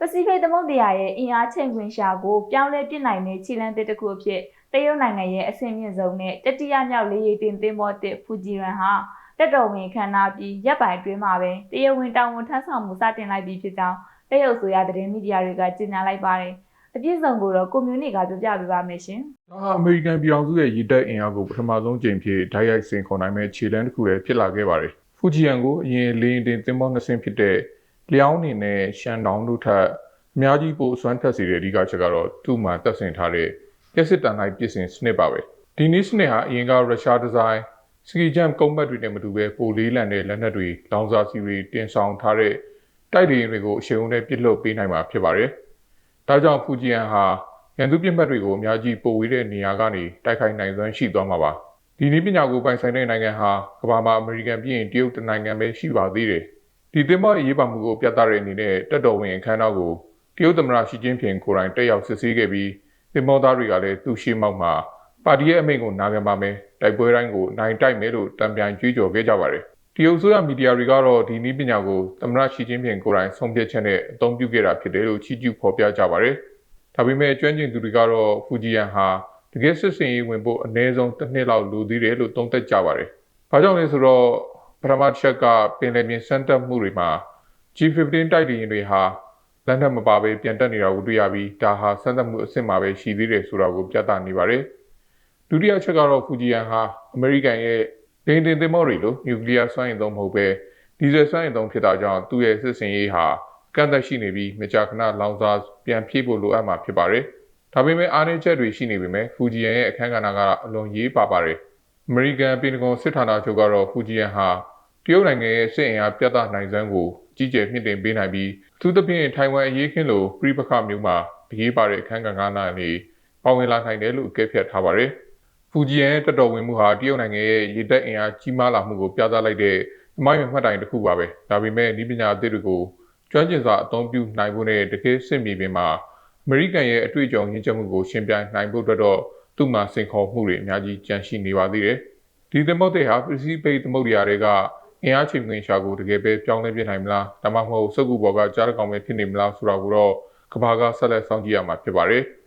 ပစိဖိတ်သမုဒ္ဒရာရဲ့အင်အားချိန်ခွင်ရှာကိုပြောင်းလဲပြစ်နိုင်တဲ့ခြေလမ်းတစ်တစ်ခုအဖြစ်တရုတ်နိုင်ငံရဲ့အဆင့်မြင့်ဆုံးနဲ့တတိယမြောက်လေးရီတင်သင်းဘောတစ်ဖူဂျီရန်ဟာတက်တော်ဝင်ခန္ဓာပြီးရပ်ပိုင်အတွင်းမှာပဲတရုတ်ဝင်တာဝန်ထမ်းဆောင်မှုစတင်လိုက်ပြီးဖြစ်ကြောင်းတရုတ်ဆိုရသတင်းမီဒီယာတွေကကြေညာလိုက်ပါတယ်။အပြည့်စုံကိုတော့ကွန်မြူနတီကပြောပြပေးပါမယ်ရှင်။ဒါဟာအမေရိကန်ပြည်အောင်စုရဲ့ရည်တပ်အင်အားကိုပထမဆုံးကြိမ်ဖြစ်ဓာတ်ရိုက်စင်ခေါ်နိုင်မဲ့ခြေလမ်းတစ်ခုလည်းဖြစ်လာခဲ့ပါတယ်။ဖူဂျီယန်ကိုအရင်လေယာဉ်တင်သင်္ဘောနှစ်စင်းဖြစ်တဲ့ လျောင်းနေနဲ့ရှန်တောင်တို့ထက်အများကြီးပိုအစွမ်းထက်စေတဲ့အဓိကချက်ကတော့သူ့မှာတပ်ဆင်ထားတဲ့ကျက်စစ်တန်လိုက်ပြည်စင်စနစ်ပါပဲ။ဒီနည်းစနစ်ဟာအရင်ကရုရှားဒီဇိုင်းစကီဂျမ်ကုန်းဘတ်တွေနဲ့မတူဘဲပိုလေးလံတဲ့လက်နက်တွေလောင်စာစီတွေတင်ဆောင်ထားတဲ့တိုက်လေယာဉ်တွေကိုအရှိန်အဟုန်နဲ့ပစ်လွတ်ပေးနိုင်မှာဖြစ်ပါတယ်။ဒါကြောင့်ဖူဂျီယန်ဟာရန်သူပြစ်မှတ်တွေကိုအများကြီးပိုဝေးတဲ့နေရာကနေတိုက်ခိုက်နိုင်စွမ်းရှိသွားမှာပါ။ဒီနည်းပညာကိုပိုင်ဆိုင်တဲ့နိုင်ငံဟာကမ္ဘာမှာအမေရိကန်ပြည်ရင်တရုတ်တနိုင်ငံပဲရှိပါသေးတယ်။ ဒီသင်္ဘောအရေးပါမှုကိုပြသတဲ့အနေနဲ့တက်တော်ဝင်အခမ်းအနားကိုတရုတ်သမ္မတရှီကျင်းဖျင်ကိုယ်တိုင်တက်ရောက်စစ်ဆေးခဲ့ပြီးသင်္ဘောသားတွေကလည်းသူ့ရှိမောက်မှာပါတီရဲ့အမိန့်ကိုနာခံပါမယ်။တိုက်ပွဲတိုင်းကိုနိုင်တိုက်မယ်လို့တံပြန်ကြွေးကြော်ခဲ့ကြပါတယ်။တရုတ်ဆိုရမီဒီယာတွေကတော့ဒီနည်းပညာကိုသမ္မတရှီကျင်းဖျင်ကိုယ်တိုင်ဆုံးဖြတ်ချက်နဲ့အသုံးပြုခဲ့တာဖြစ်တယ်လို့ချီးကျူးဖော်ပြကြပါတယ်။ဒါပေမဲ့ကျွမ်းကျင်သူတွေကတော့ဖူဂျီယန်ဟာတကယ်စစ်စင်ရေးဝင်ဖို့အနည်းဆုံးတစ်နှစ်လောက်လိုသေးတယ်လို့သုံးသပ်ကြပါတယ်။ဘာကြောင့်လဲဆိုတော့ပ ထမတစ်ချက်ကပင်လယ်ပြင်စမ်းတက်မှုတွေမှာ G15 တိုက်လေယာဉ်တွေဟာလက်နက်မပါဘဲပြန်တက်နေတာကိုတွေ့ရပြီးဒါဟာစမ်းသပ်မှုအဆင့်မှာပဲရှိသေးတယ်ဆိုတာကိုပြသနေပါတယ်။ဒုတိယချက်ကတော့ဖူဂျီယန်ဟာအမေရိကန်ရဲ့ဒိန်တင်သင်္ဘောတွေလိုနျူကလ িয়ার စွမ်းအင်သုံးမဟုတ်ပဲဒီဇယ်စွမ်းအင်သုံးဖြစ်တာကြောင့်သူ့ရဲ့စစ်စင်ရေးဟာကန့်သက်ရှိနေပြီးမကြာခဏလောင်စာပြန်ဖြည့်ဖို့လိုအပ်မှာဖြစ်ပါတယ်။ဒါပေမဲ့အားနည်းချက်တွေရှိနေပေမဲ့ဖူဂျီယန်ရဲ့အခမ်းကဏ္ဍကအလွန်ရေးပါပါတယ်။အမေရိကန်ပြည်ထောင်စုစစ်ဌာနချုပ်ကတော့ဖူဂျီယန်ဟာ တရုတ်နိုင်ငံရဲ့စစ်အင်အားပြသနိုင်စွမ်းကိုကြီးကျယ်မြင့်တင်ပေးနိုင်ပြီးအထူးသဖြင့်ထိုင်ဝမ်အရေးခင်းလိုပြိပခမျိုးမှာအရေးပါတဲ့အခမ်းကဏ္ဍနဲ့ပါဝင်လာနိုင်တယ်လို့အကဲဖြတ်ထားပါတယ်။ဖူဂျီယန်ရဲ့တက်တော်ဝင်မှုဟာတရုတ်နိုင်ငံရဲ့ရေတပ်အင်အားကြီးမားလာမှုကိုပြသလိုက်တဲ့သမိုင်းဝင်မှတ်တိုင်တစ်ခုပါပဲ။ဒါပေမဲ့ဤပညာအသစ်တွေကိုကျွမ်းကျင်စွာအသုံးပြုနိုင်ဖို့နဲ့တကယ်စစ်မြေပြင်မှာအမေရိကန်ရဲ့အတွေ့အကြုံရင်းချက်မှုကိုရှင်းပြနိုင်ဖို့အတွက်တော့သူ့မှာစိန်ခေါ်မှုတွေအများကြီးကြန့်ရှိနေပါသေးတယ်။ဒီသမုတ်တဲ့ဟာပစ္စည်းပိတ်သမုတ်ရာတွေက အင်အားချိန်ခွင်ရှာကိုတကယ်ပဲပြောင်းလဲပြနိုင်မလားဒါမှမဟုတ်စက်ကူဘော်ကကြားတကောင်ပဲဖြစ်နေမလားဆိုတာကိုတော့ကဘာကဆက်လက်စောင့်ကြည့်ရမှာဖြစ်ပါတယ်။